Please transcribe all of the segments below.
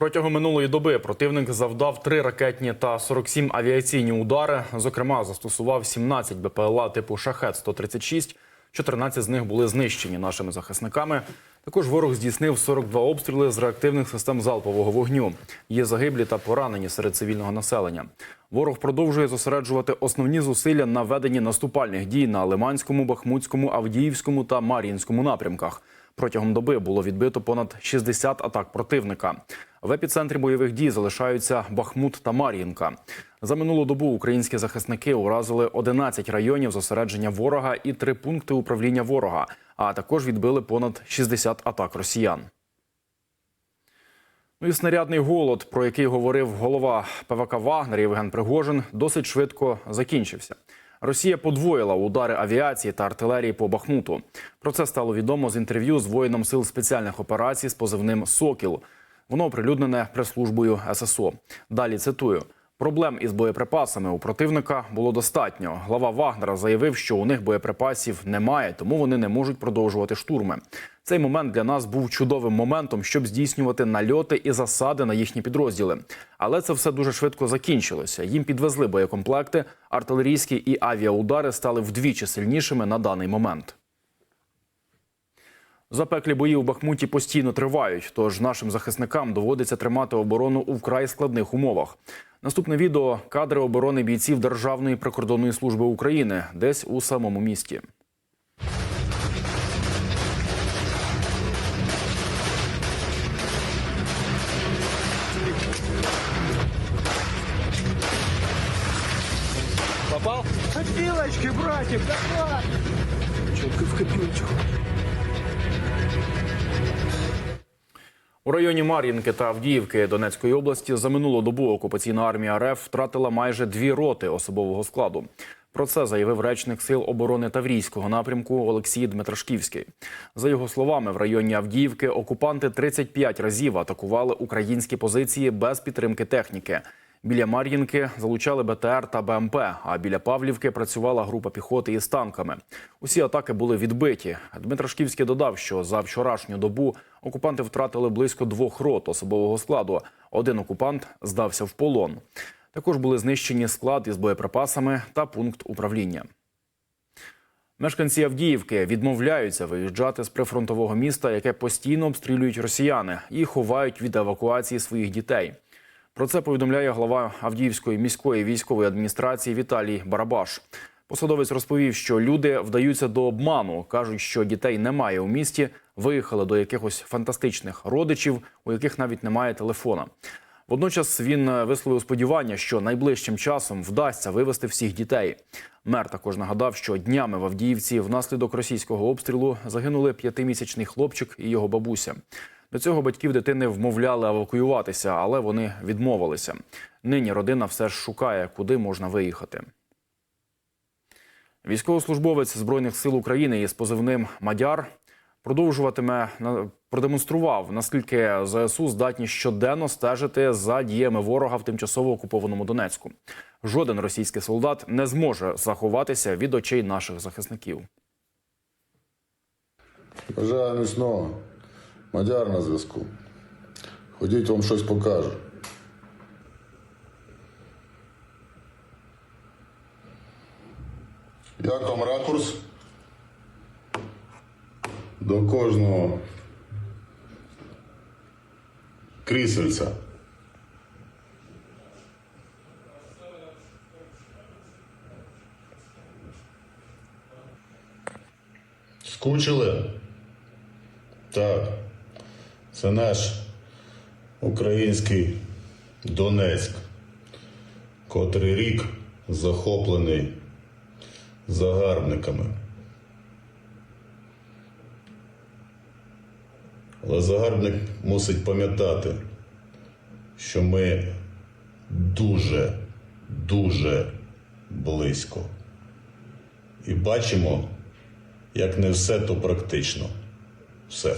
Протягом минулої доби противник завдав три ракетні та 47 авіаційні удари. Зокрема, застосував 17 БПЛА типу Шахет-136. 14 з них були знищені нашими захисниками. Також ворог здійснив 42 обстріли з реактивних систем залпового вогню. Є загиблі та поранені серед цивільного населення. Ворог продовжує зосереджувати основні зусилля на веденні наступальних дій на Лиманському, Бахмутському, Авдіївському та Мар'їнському напрямках. Протягом доби було відбито понад 60 атак противника. В епіцентрі бойових дій залишаються Бахмут та Мар'їнка. За минулу добу українські захисники уразили 11 районів зосередження ворога і три пункти управління ворога, а також відбили понад 60 атак росіян. Ну і снарядний голод, про який говорив голова ПВК Вагнер Євген Пригожин, досить швидко закінчився. Росія подвоїла удари авіації та артилерії по Бахмуту. Про це стало відомо з інтерв'ю з воїном сил спеціальних операцій з позивним Сокіл. Воно оприлюднене прес-службою ССО. Далі цитую. Проблем із боєприпасами у противника було достатньо. Глава Вагнера заявив, що у них боєприпасів немає, тому вони не можуть продовжувати штурми. Цей момент для нас був чудовим моментом, щоб здійснювати нальоти і засади на їхні підрозділи. Але це все дуже швидко закінчилося. Їм підвезли боєкомплекти, артилерійські і авіаудари стали вдвічі сильнішими на даний момент. Запеклі бої у Бахмуті постійно тривають, тож нашим захисникам доводиться тримати оборону у вкрай складних умовах. Наступне відео кадри оборони бійців Державної прикордонної служби України десь у самому місті. Попал? Копилочки, братик, давай! Четко в копилочку. У районі Мар'їнки та Авдіївки Донецької області за минулу добу окупаційна армія РФ втратила майже дві роти особового складу. Про це заявив речник сил оборони Таврійського напрямку Олексій Дмитрашківський. За його словами, в районі Авдіївки окупанти 35 разів атакували українські позиції без підтримки техніки. Біля Мар'їнки залучали БТР та БМП, а біля Павлівки працювала група піхоти із танками. Усі атаки були відбиті. Дмитрашківський додав, що за вчорашню добу окупанти втратили близько двох рот особового складу. Один окупант здався в полон. Також були знищені склад із боєприпасами та пункт управління. Мешканці Авдіївки відмовляються виїжджати з прифронтового міста, яке постійно обстрілюють росіяни, і ховають від евакуації своїх дітей. Про це повідомляє глава Авдіївської міської військової адміністрації Віталій Барабаш. Посадовець розповів, що люди вдаються до обману, кажуть, що дітей немає у місті, виїхали до якихось фантастичних родичів, у яких навіть немає телефона. Водночас він е, висловив сподівання, що найближчим часом вдасться вивезти всіх дітей. Мер також нагадав, що днями в Авдіївці внаслідок російського обстрілу загинули п'ятимісячний хлопчик і його бабуся. До цього батьків дитини вмовляли евакуюватися, але вони відмовилися. Нині родина все ж шукає, куди можна виїхати. Військовослужбовець Збройних сил України із позивним Мадяр продовжуватиме продемонстрував, наскільки ЗСУ здатні щоденно стежити за діями ворога в тимчасово окупованому Донецьку. Жоден російський солдат не зможе заховатися від очей наших захисників. Бажаю міцного. Мадяр на зв'язку. Ходіть, вам щось покажу. Як вам ракурс? До кожного крісельця. Скучили? Так. Це наш український Донецьк, котрий рік захоплений загарбниками. Але загарбник мусить пам'ятати, що ми дуже, дуже близько. І бачимо, як не все то практично. Все.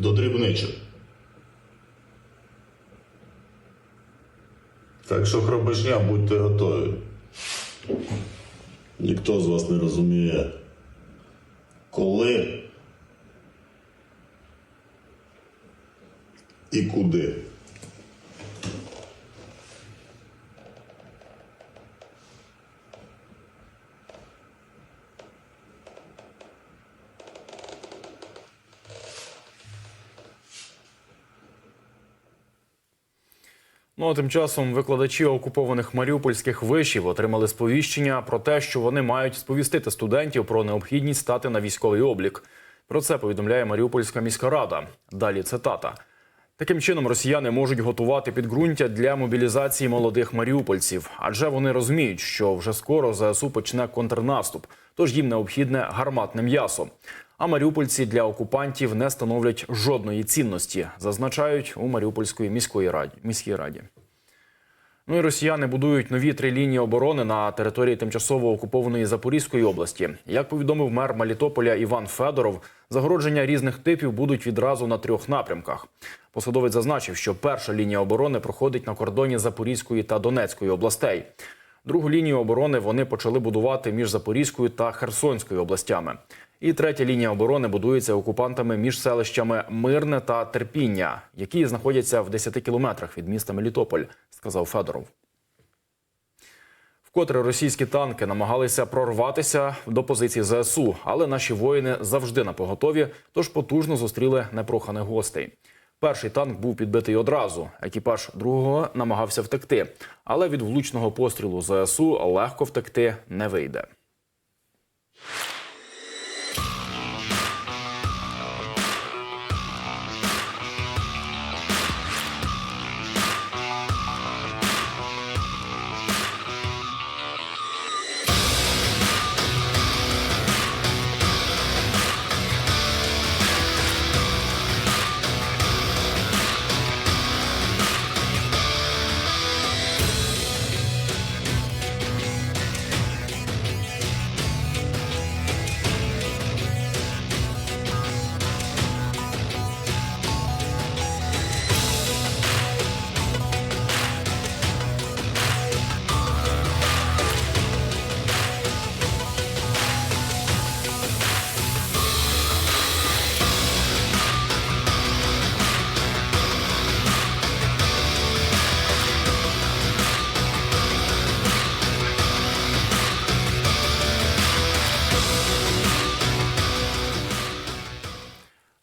До дрібничок. Так що хробишня, будьте готові. Ніхто з вас не розуміє, коли і куди. Ну а тим часом викладачі окупованих маріупольських вишів отримали сповіщення про те, що вони мають сповістити студентів про необхідність стати на військовий облік. Про це повідомляє Маріупольська міська рада. Далі цитата. Таким чином, росіяни можуть готувати підґрунтя для мобілізації молодих маріупольців, адже вони розуміють, що вже скоро ЗСУ почне контрнаступ, тож їм необхідне гарматне м'ясо. А маріупольці для окупантів не становлять жодної цінності, зазначають у Маріупольської міської раді міській раді. Ну і росіяни будують нові три лінії оборони на території тимчасово окупованої Запорізької області. Як повідомив мер Мелітополя Іван Федоров, загородження різних типів будуть відразу на трьох напрямках. Посадовець зазначив, що перша лінія оборони проходить на кордоні Запорізької та Донецької областей. Другу лінію оборони вони почали будувати між Запорізькою та Херсонською областями. І третя лінія оборони будується окупантами між селищами Мирне та Терпіння, які знаходяться в 10 кілометрах від міста Мелітополь, сказав Федоров. Вкотре російські танки намагалися прорватися до позицій ЗСУ, але наші воїни завжди на поготові, тож потужно зустріли непроханих гостей. Перший танк був підбитий одразу. Екіпаж другого намагався втекти, але від влучного пострілу ЗСУ легко втекти не вийде.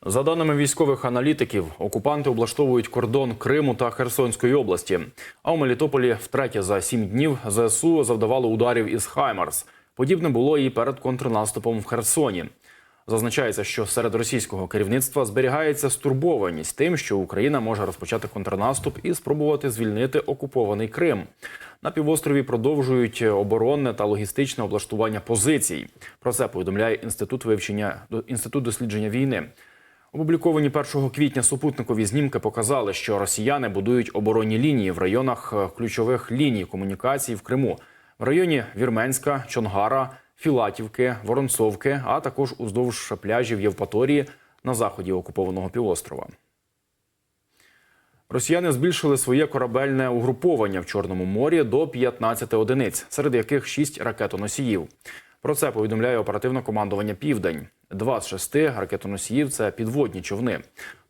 За даними військових аналітиків, окупанти облаштовують кордон Криму та Херсонської області. А у Мелітополі втретє за сім днів ЗСУ завдавало ударів із Хаймарс. Подібне було і перед контрнаступом в Херсоні. Зазначається, що серед російського керівництва зберігається стурбованість тим, що Україна може розпочати контрнаступ і спробувати звільнити окупований Крим. На півострові продовжують оборонне та логістичне облаштування позицій. Про це повідомляє інститут вивчення інститут дослідження війни. Опубліковані 1 квітня супутникові знімки показали, що росіяни будують оборонні лінії в районах е, ключових ліній комунікацій в Криму, в районі Вірменська, Чонгара, Філатівки, Воронцовки, а також уздовж пляжів Євпаторії на заході окупованого півострова. Росіяни збільшили своє корабельне угруповання в Чорному морі до 15 одиниць, серед яких 6 ракетоносіїв. Про це повідомляє оперативне командування Південь. Два з шести ракетоносіїв це підводні човни.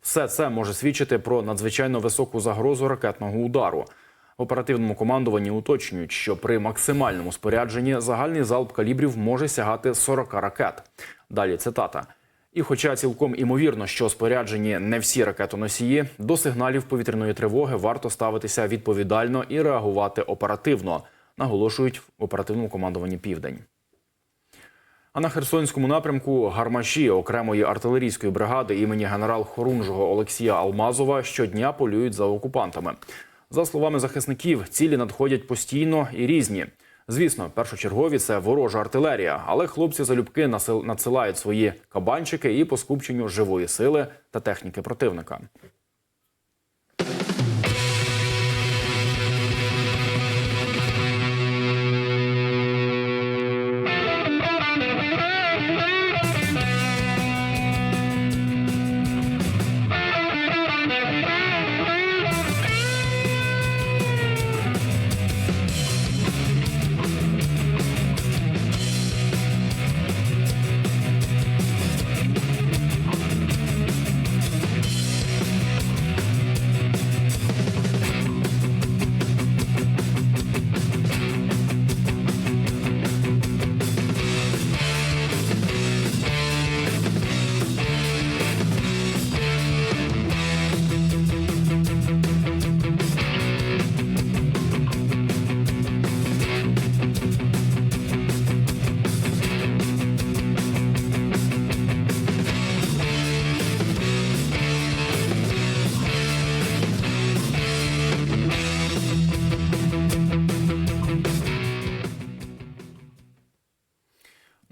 Все це може свідчити про надзвичайно високу загрозу ракетного удару. В оперативному командуванні уточнюють, що при максимальному спорядженні загальний залп калібрів може сягати 40 ракет. Далі цитата. І, хоча цілком імовірно, що споряджені не всі ракетоносії, до сигналів повітряної тривоги варто ставитися відповідально і реагувати оперативно, наголошують в оперативному командуванні Південь. А на Херсонському напрямку гармаші окремої артилерійської бригади імені генерал-хорунжого Олексія Алмазова щодня полюють за окупантами. За словами захисників, цілі надходять постійно і різні. Звісно, першочергові це ворожа артилерія, але хлопці залюбки надсилають свої кабанчики і по скупченню живої сили та техніки противника.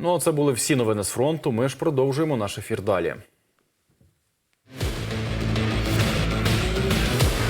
Ну а це були всі новини з фронту. Ми ж продовжуємо наш ефір далі.